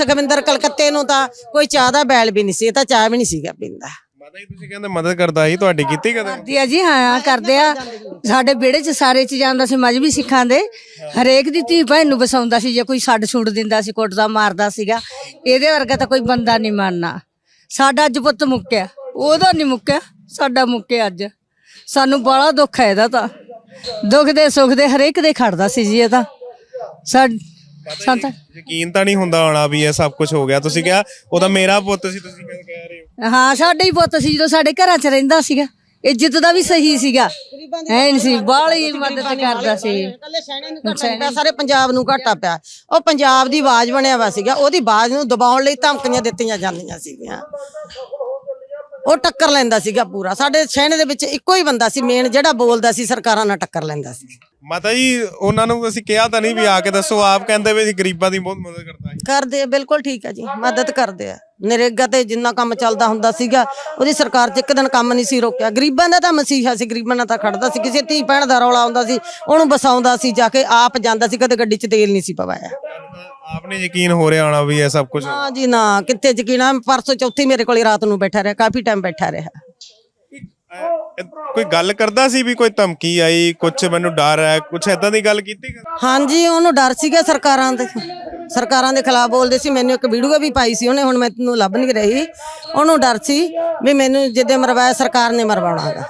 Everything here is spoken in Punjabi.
ਸੁਖਵਿੰਦਰ ਕਲਕੱਤੇ ਨੂੰ ਤਾਂ ਕੋਈ ਚਾਹ ਦਾ ਬੈਲ ਵੀ ਨਹੀਂ ਸੀ ਇਹ ਤਾਂ ਚਾਹ ਵੀ ਨਹੀਂ ਸੀਗਾ ਪੀਂਦਾ। ਮਾਤਾ ਜੀ ਤੁਸੀਂ ਕਹਿੰਦੇ ਮਦਦ ਕਰਦਾ ਸੀ ਤੁਹਾਡੀ ਕੀਤੀ ਕਦੇ? ਕਰਦੀ ਆ ਜੀ ਹਾਂ ਕਰਦੇ ਆ। ਸਾਡੇ ਵਿਹੜੇ 'ਚ ਸਾਰੇ ਚ ਜਾਂਦਾ ਸੀ ਮਜਬੀ ਸਿੱਖਾਂ ਦੇ। ਹਰੇਕ ਦੀ ਧੀ ਭੈਣ ਨੂੰ ਵਸਾਉਂਦਾ ਸੀ ਜੇ ਕੋਈ ਛੱਡ ਛੁੱਟ ਦਿੰਦਾ ਸੀ ਕੁੱਟਦਾ ਮਾਰਦਾ ਸੀਗਾ ਇਹਦੇ ਵਰਗਾ ਤਾਂ ਕੋਈ ਬੰਦਾ ਨਹੀਂ ਮੰਨਣਾ ਸਾਡਾ ਅੱਜ ਪੁੱਤ ਮੁੱਕਿਆ ਉਹਦਾ ਨਹੀਂ ਮੁੱਕਿਆ ਸਾਡਾ ਮੁੱਕਿਆ ਅੱਜ। ਸਾਨੂੰ ਬੜਾ ਦੁੱਖ ਹੈ ਇਹਦਾ ਤਾਂ। ਦੁੱਖ ਦੇ ਸੁੱਖ ਦੇ ਹਰੇਕ ਦੇ ਖੜਦਾ ਸੀ ਜੀ ਇਹ ਤਾਂ। ਸਾਡ ਯਕੀਨ ਤਾਂ ਨਹੀਂ ਹੁੰਦਾ ਹੋਣਾ ਵੀ ਇਹ ਸਭ ਕੁਝ ਹੋ ਗਿਆ। ਤੁਸੀਂ ਕਿਹਾ ਉਹਦਾ ਮੇਰਾ ਪੁੱਤ ਸੀ ਤੁਸੀਂ ਕਿਉਂ ਕਹਿ ਰਹੇ ਹੋ? ਹਾਂ ਸਾਡੇ ਹੀ ਪੁੱਤ ਸੀ ਜਦੋਂ ਸਾਡੇ ਘਰਾਂ 'ਚ ਰਹਿੰਦਾ ਸੀਗਾ। ਇੱਜ਼ਤ ਦਾ ਵੀ ਸਹੀ ਸੀਗਾ। ਐ ਨਹੀਂ ਸੀ ਬਾਹਲੀ ਮਦਦ ਕਰਦਾ ਸੀ। ਕੱਲੇ ਸੈਣੇ ਨੂੰ ਘਾਟਾ ਪਿਆ ਸਾਰੇ ਪੰਜਾਬ ਨੂੰ ਘਾਟਾ ਪਿਆ। ਉਹ ਪੰਜਾਬ ਦੀ ਆਵਾਜ਼ ਬਣਿਆ ਵਾ ਸੀਗਾ ਉਹਦੀ ਆਵਾਜ਼ ਨੂੰ ਦਬਾਉਣ ਲਈ ਧਮਕੀਆਂ ਦਿੱਤੀਆਂ ਜਾਂਦੀਆਂ ਸੀਗੀਆਂ। ਉਹ ਟੱਕਰ ਲੈਂਦਾ ਸੀਗਾ ਪੂਰਾ। ਸਾਡੇ ਸੈਣੇ ਦੇ ਵਿੱਚ ਇੱਕੋ ਹੀ ਬੰਦਾ ਸੀ ਮੇਨ ਜਿਹੜਾ ਬੋਲਦਾ ਸੀ ਸਰਕਾਰਾਂ ਨਾਲ ਟੱਕਰ ਲੈਂਦਾ ਸੀ। ਮਾਤਾ ਜੀ ਉਹਨਾਂ ਨੂੰ ਅਸੀਂ ਕਿਹਾ ਤਾਂ ਨਹੀਂ ਵੀ ਆ ਕੇ ਦੱਸੋ ਆਪ ਕਹਿੰਦੇ ਵੀ ਅਸੀਂ ਗਰੀਬਾਂ ਦੀ ਬਹੁਤ ਮਦਦ ਕਰਦਾ ਸੀ। ਕਰਦੇ ਆ ਬਿਲਕੁਲ ਠੀਕ ਹੈ ਜੀ ਮਦਦ ਕਰਦੇ ਆ। ਨਰੇਗਾ ਤੇ ਜਿੰਨਾ ਕੰਮ ਚੱਲਦਾ ਹੁੰਦਾ ਸੀਗਾ ਉਹਦੀ ਸਰਕਾਰ 'ਚ ਇੱਕ ਦਿਨ ਕੰਮ ਨਹੀਂ ਸੀ ਰੋਕਿਆ। ਗਰੀਬਾਂ ਦਾ ਤਾਂ ਮਸੀਹਾ ਸੀ ਗਰੀਬਾਂ ਨਾਲ ਤਾਂ ਖੜਦਾ ਸੀ ਕਿਸੇ ਧੀ ਭੈਣ ਦਾ ਰੌਲਾ ਆਉਂਦਾ ਸੀ ਉਹਨੂੰ ਬਸਾਉਂਦਾ ਸੀ ਜਾ ਕੇ ਆਪ ਜਾਂਦਾ ਸੀ ਕਦੇ ਗੱਡੀ 'ਚ ਤੇਲ ਨਹੀਂ ਸੀ ਪਵਾਇਆ। ਆਪਨੇ ਯਕੀਨ ਹੋ ਰਿਹਾ ਹੋਣਾ ਵੀ ਇਹ ਸਭ ਕੁਝ ਹਾਂ ਜੀ ਨਾ ਕਿੱਥੇ ਯਕੀਨ ਆ? ਪਰਸੋਂ ਚੌਥੀ ਮੇਰੇ ਕੋਲੇ ਰਾਤ ਨੂੰ ਬੈਠਾ ਰਿਹਾ ਕਾਫੀ ਟਾਈਮ ਬੈਠਾ ਰਿਹਾ। ਕੋਈ ਗੱਲ ਕਰਦਾ ਸੀ ਵੀ ਕੋਈ ਧਮਕੀ ਆਈ ਕੁਝ ਮੈਨੂੰ ਡਰ ਹੈ ਕੁਝ ਐਦਾਂ ਦੀ ਗੱਲ ਕੀਤੀ? ਹਾਂਜੀ ਉਹਨੂੰ ਡਰ ਸੀਗਾ ਸਰਕਾਰਾਂ ਦੇ ਸਰਕਾਰਾਂ ਦੇ ਖਿਲਾਫ ਬੋਲਦੇ ਸੀ ਮੈਨੂੰ ਇੱਕ ਵੀਡੀਓ ਵੀ ਪਾਈ ਸੀ ਉਹਨੇ ਹੁਣ ਮੈਨੂੰ ਲੱਭ ਨਹੀਂ ਰਹੀ ਉਹਨੂੰ ਡਰ ਸੀ ਵੀ ਮੈਨੂੰ ਜਿੱਦੇ ਮਰਵਾਇਆ ਸਰਕਾਰ ਨੇ ਮਰਵਾਉਣਾ ਹੈਗਾ